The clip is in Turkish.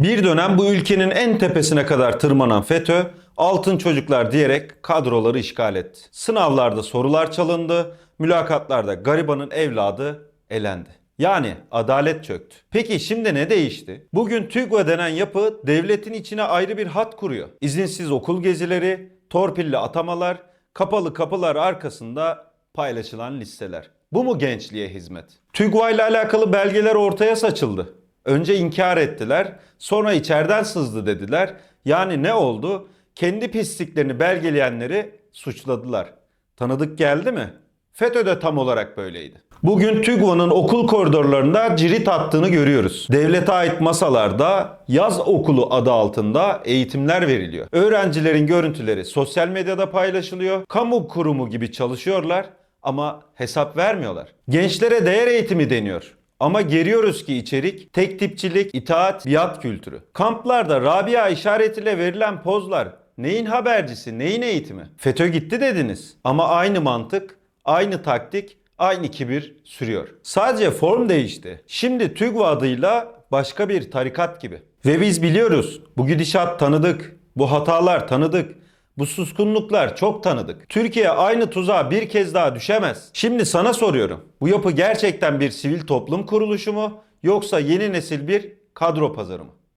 Bir dönem bu ülkenin en tepesine kadar tırmanan FETÖ, altın çocuklar diyerek kadroları işgal etti. Sınavlarda sorular çalındı, mülakatlarda garibanın evladı elendi. Yani adalet çöktü. Peki şimdi ne değişti? Bugün TÜGVA denen yapı devletin içine ayrı bir hat kuruyor. İzinsiz okul gezileri, torpilli atamalar, kapalı kapılar arkasında paylaşılan listeler. Bu mu gençliğe hizmet? TÜGVA ile alakalı belgeler ortaya saçıldı. Önce inkar ettiler, sonra içeriden sızdı dediler. Yani ne oldu? Kendi pisliklerini belgeleyenleri suçladılar. Tanıdık geldi mi? FETÖ de tam olarak böyleydi. Bugün TÜGVA'nın okul koridorlarında cirit attığını görüyoruz. Devlete ait masalarda yaz okulu adı altında eğitimler veriliyor. Öğrencilerin görüntüleri sosyal medyada paylaşılıyor. Kamu kurumu gibi çalışıyorlar ama hesap vermiyorlar. Gençlere değer eğitimi deniyor. Ama geriyoruz ki içerik tek tipçilik, itaat, biat kültürü. Kamplarda Rabia işaretiyle verilen pozlar neyin habercisi, neyin eğitimi? FETÖ gitti dediniz. Ama aynı mantık, aynı taktik, aynı kibir sürüyor. Sadece form değişti. Şimdi TÜGVA adıyla başka bir tarikat gibi. Ve biz biliyoruz bu gidişat tanıdık, bu hatalar tanıdık. Bu suskunluklar çok tanıdık. Türkiye aynı tuzağa bir kez daha düşemez. Şimdi sana soruyorum. Bu yapı gerçekten bir sivil toplum kuruluşu mu yoksa yeni nesil bir kadro pazarı mı?